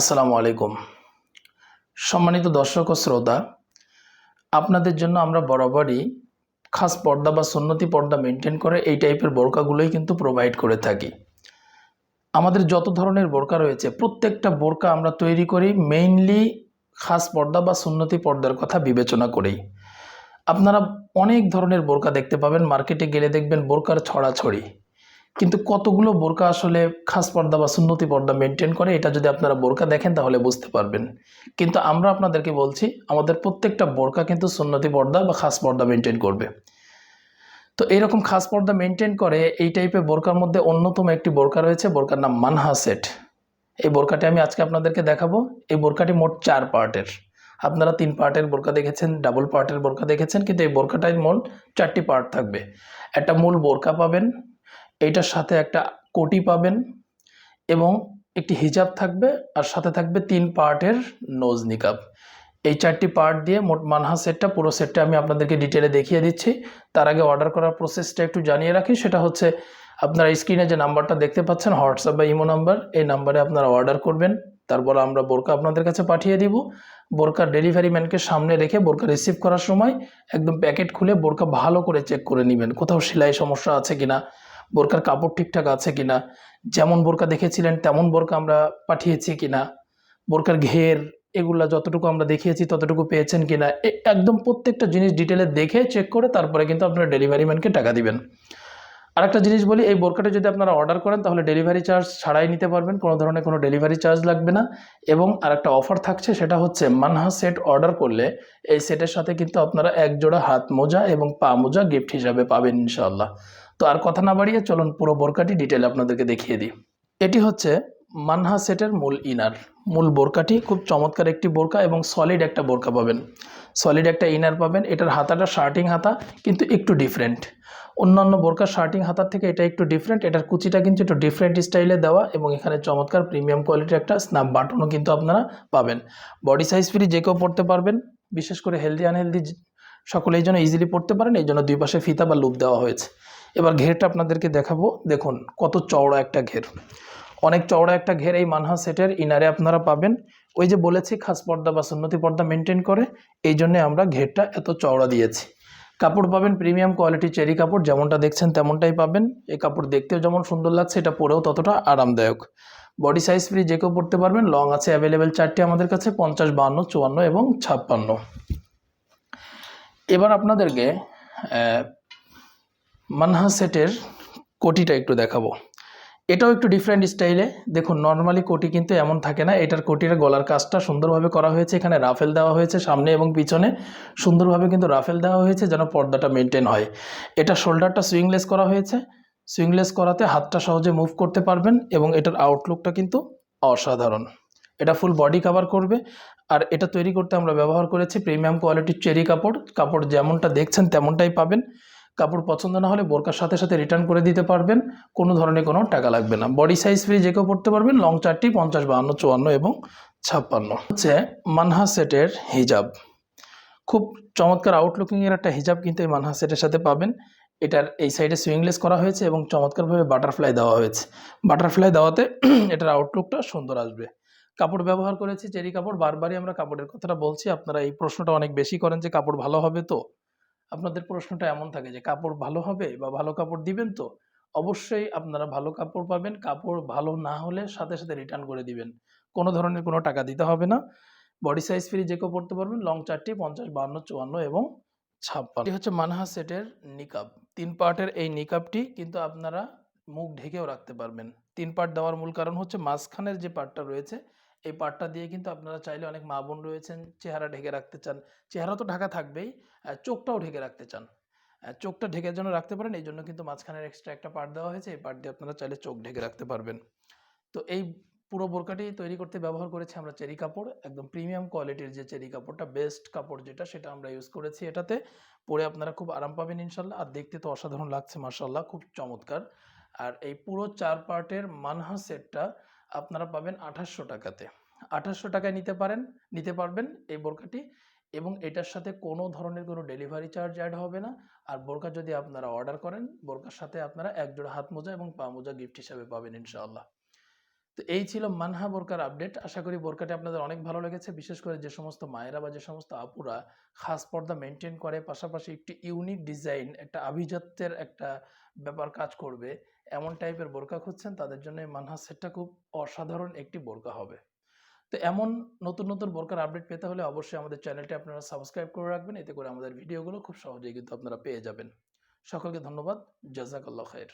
আসসালামু আলাইকুম। সম্মানিত দর্শক ও শ্রোতা, আপনাদের জন্য আমরা বরাবরই খাস পর্দা বা সুন্নতি পর্দা মেনটেন করে এই টাইপের বোরকাগুলোই কিন্তু প্রোভাইড করে থাকি। আমাদের যত ধরনের বোরকা রয়েছে, প্রত্যেকটা বোরকা আমরা তৈরি করি মেইনলি খাস পর্দা বা সুন্নতি পর্দার কথা বিবেচনা করেই। আপনারা অনেক ধরনের বোরকা দেখতে পাবেন মার্কেটে গেলে দেখবেন বোরকার ছড়াছড়ি। কিন্তু কতগুলো বোরকা আসলে খাস পর্দা বা সুন্নতি পর্দা মেনটেন করে, এটা যদি আপনারা বোরকা দেখেন তাহলে বুঝতে পারবেন। কিন্তু আমরা আপনাদেরকে বলছি, আমাদের প্রত্যেকটা বোরকা কিন্তু সুন্নতি পর্দা বা খাস পর্দা মেনটেন করবে। তো এইরকম খাস পর্দা মেনটেন করে, এই টাইপের বোরকার মধ্যে অন্যতম একটি বোরকা রয়েছে, বোরকার নাম মানহা সেট। এই বোরকাটি আমি আজকে আপনাদেরকে দেখাবো। এই বোরকাটি মোট চার পার্টের। আপনারা তিন পার্টের বোরকা দেখেছেন ডাবল পার্টের বোরকা দেখেছেন, কিন্তু এই বোরকাটায় মোট চারটি পার্ট থাকবে। একটা মূল বোরকা পাবেন এইটার সাথে একটা কোটি পাবেন এবং একটি হিজাব থাকবে আর সাথে থাকবে তিন পার্টের নোজ নিকাব এই চারটি পার্ট দিয়ে মোট মানহা সেটটা, পুরো সেটটা আমি আপনাদেরকে ডিটেলে দেখিয়ে দিচ্ছি। তার আগে অর্ডার করার প্রসেসটা একটু জানিয়ে রাখি, সেটা হচ্ছে আপনারা স্ক্রিনে যে নাম্বারটা দেখতে পাচ্ছেন, হোয়াটসঅ্যাপ বা ইমো নাম্বার, এই নাম্বারে আপনারা অর্ডার করবেন। তারপর আমরা বোরকা আপনাদের কাছে পাঠিয়ে দিব। বোরকার ডেলিভারি ম্যানকে সামনে রেখে বোরকা রিসিভ করার সময় একদম প্যাকেট খুলে বোরকা ভালো করে চেক করে নেবেন, কোথাও সেলাই সমস্যা আছে কিনা। বোরকার কাপড় ঠিকঠাক আছে কিনা? যেমন বোরকা দেখেছিলেন, তেমন বোরকা আমরা পাঠিয়েছি কিনা? বোরকার ঘের এগুলা যতটুকু আমরা দেখিয়েছি, ততটুকু পেয়েছেন কিনা? এ- একদম প্রত্যেকটা জিনিস ডিটেলে দেখে চেক করে তারপরে কিন্তু আপনারা ডেলিভারি ম্যানকে টাকা দিবেন। আর একটা জিনিস বলি, এই বোরকাটা যদি আপনারা অর্ডার করেন, তাহলে ডেলিভারি চার্জ ছাড়াই নিতে পারবেন, কোনো ধরনের কোনো ডেলিভারি চার্জ লাগবে না। এবং আর একটা অফার থাকছে, সেটা হচ্ছে মানহা সেট অর্ডার করলে এই সেটের সাথে কিন্তু আপনারা এক জোড়া হাত মোজা এবং পা মোজা গিফট হিসাবে পাবেন ইনশাআল্লাহ। তো আর কথা না বাড়িয়ে চলুন পুরো বোরকাটি ডিটেল আপনাদেরকে দেখিয়ে দিই। এটি হচ্ছে মানহা সেটের মূল ইনার মূল বোরকাটি খুব চমৎকার একটি বোরকা এবং সলিড একটা বোরকা পাবেন। সলিড একটা ইনার পাবেন। এটার হাতাটা শার্টিং হাতা, কিন্তু একটু ডিফারেন্ট অন্যান্য বোরকার শার্টিং হাতার থেকে এটা একটু ডিফারেন্ট এটার কুচিটা কিন্তু একটু ডিফারেন্ট স্টাইলে দেওয়া এবং এখানে চমৎকার প্রিমিয়াম কোয়ালিটির একটা স্ন্যাপ বাটনও কিন্তু আপনারা পাবেন। বডি সাইজ ফ্রি যে কেউ পড়তে পারবেন, বিশেষ করে হেলদি আনহেলদি সকলে এই জন্য ইজিলি পড়তে পারেন। এই জন্য দুই পাশে ফিতা বা লুপ দেওয়া হয়েছে। এবার ঘেরটা আপনাদেরকে দেখাবো। দেখুন কত চওড়া একটা ঘের। অনেক চওড়া একটা ঘের এই মানহা সেটের ইনারে আপনারা পাবেন। ওই যে বলেছি, খাস পর্দা বা সুন্নতি পর্দা মেনটেন করে, এই জন্যে আমরা ঘেরটা এত চওড়া দিয়েছি। কাপড় পাবেন প্রিমিয়াম কোয়ালিটি চেরি কাপড়, যেমনটা দেখছেন তেমনটাই পাবেন। এই কাপড় দেখতেও যেমন সুন্দর লাগছে, এটা পরেও ততটা আরামদায়ক। বডি সাইজ ফ্রি যে কেউ পড়তে পারবেন লং আছে অ্যাভেলেবেল চারটি আমাদের কাছে, পঞ্চাশ বাহান্ন চুয়ান্ন এবং ছাপ্পান্ন। এবার আপনাদেরকে মানহা সেটের কোটিটা একটু দেখাবো। এটাও একটু ডিফারেন্ট স্টাইলে দেখুন নর্মালি কোটি কিন্তু এমন থাকে না। এটার কোটির গলার কাজটা সুন্দরভাবে করা হয়েছে। এখানে রাফেল দেওয়া হয়েছে, সামনে এবং পিছনে। সুন্দরভাবে কিন্তু রাফেল দেওয়া হয়েছে যেন পর্দাটা মেনটেন হয়। এটা শোল্ডারটা সুইংলেস করা হয়েছে। সুইংলেস করাতে হাতটা সহজে মুভ করতে পারবেন এবং এটার আউটলুকটা কিন্তু অসাধারণ। এটা ফুল বডি কভার করবে। আর এটা তৈরি করতে আমরা ব্যবহার করেছি প্রিমিয়াম কোয়ালিটির চেরি কাপড়। কাপড় যেমনটা দেখছেন তেমনটাই পাবেন। কাপড় পছন্দ না হলে বোরকার সাথে সাথে রিটার্ন করে দিতে পারবেন। কোনো ধরনের কোনো টাকা লাগবে না। বডি সাইজ ফ্রি যে কেউ পড়তে পারবেন লং চারটি, পঞ্চাশ, বাহান্ন, চুয়ান্ন এবং ছাপ্পান্ন। হচ্ছে মানহা সেটের হিজাব। খুব চমৎকার আউটলুকিংয়ের একটা হিজাব কিন্তু এই মানহা সেটের সাথে পাবেন। এটার এই সাইডে সুইংলেস করা হয়েছে এবং চমৎকারভাবে বাটারফ্লাই দেওয়া হয়েছে। বাটারফ্লাই দেওয়াতে এটার আউটলুকটা সুন্দর আসবে। কাপড় ব্যবহার করেছি চেরি কাপড়, বারবারই আমরা কাপড়ের কথাটা বলছি। আপনারা এই প্রশ্নটা অনেক বেশি করেন যে কাপড় ভালো হবে তো? আপনাদের প্রশ্নটা এমন থাকে যে, কাপড় ভালো হবে বা ভালো কাপড় দিবেন তো? অবশ্যই আপনারা ভালো কাপড় পাবেন। কাপড় ভালো না হলে সাথে সাথে রিটার্ন করে দিবেন। কোনো ধরনের কোনো টাকা দিতে হবে না। বডি সাইজ ফ্রি যে কেউ পড়তে পারবেন লং চারটি, পঞ্চাশ বান্ন চুয়ান্ন এবং ছাপ্পান্ন। এই হচ্ছে মানহা সেটের নিকাব তিন পার্টের এই নিকাবটি কিন্তু আপনারা মুখ ঢেকেও রাখতে পারবেন। তিন পার্ট দেওয়ার মূল কারণ হচ্ছে মাঝখানের যে পার্টটা রয়েছে এই পার্টটা দিয়ে কিন্তু আপনারা চাইলে অনেক মা বোন রয়েছেন, চেহারা ঢেকে রাখতে চান। চেহারা তো ঢাকা থাকবেই চোখটাও ঢেকে রাখতে চান। চোখটা ঢেকে জন্য রাখতে পারেন, এই জন্য কিন্তু মাঝখানের এক্সট্রা একটা পার্ট দেওয়া হয়েছে, এই পার্ট দিয়ে আপনারা চাইলে চোখ ঢেকে রাখতে পারবেন। তো এই পুরো বোরকাটি তৈরি করতে ব্যবহার করেছি আমরা চেরি কাপড়, একদম প্রিমিয়াম কোয়ালিটির যে চেরি কাপড়টা বেস্ট কাপড় যেটা, সেটা আমরা ইউজ করেছি এটাতে। পরে আপনারা খুব আরাম পাবেন ইনশাল্লাহ, আর দেখতে তো অসাধারণ লাগছে মার্শাল্লাহ খুব চমৎকার। আর এই পুরো চার পার্টের মানহা সেটটা আপনারা পাবেন আঠাশশো টাকাতে। আঠাশশো টাকায় নিতে পারেন, নিতে পারবেন এই বোরকাটি এবং এটার সাথে কোনো ধরনের কোনো ডেলিভারি চার্জ অ্যাড হবে না। আর বোরকা যদি আপনারা অর্ডার করেন বোরকার সাথে আপনারা একজোড়া হাত মোজা এবং পা মোজা গিফট হিসাবে পাবেন ইনশাআল্লাহ। তো এই ছিল মানহা বোরকার আপডেট আশা করি বোরকাটি আপনাদের অনেক ভালো লেগেছে। বিশেষ করে যে সমস্ত মায়েরা বা যে সমস্ত আপুরা খাস পর্দা মেনটেন করে, পাশাপাশি একটি ইউনিক ডিজাইন একটা আভিজাত্যের একটা ব্যাপার কাজ করবে, এমন টাইপের বোরকা খুঁজছেন, তাদের জন্য মানহা সেটটা খুব অসাধারণ একটি বোরকা হবে। তো এমন নতুন নতুন বোরকার আপডেট পেতে হলে অবশ্যই আমাদের চ্যানেলটি আপনারা সাবস্ক্রাইব করে রাখবেন। এতে করে আমাদের ভিডিওগুলো খুব সহজেই কিন্তু আপনারা পেয়ে যাবেন। সকলকে ধন্যবাদ। জাজাকাল্লাহ খায়ের।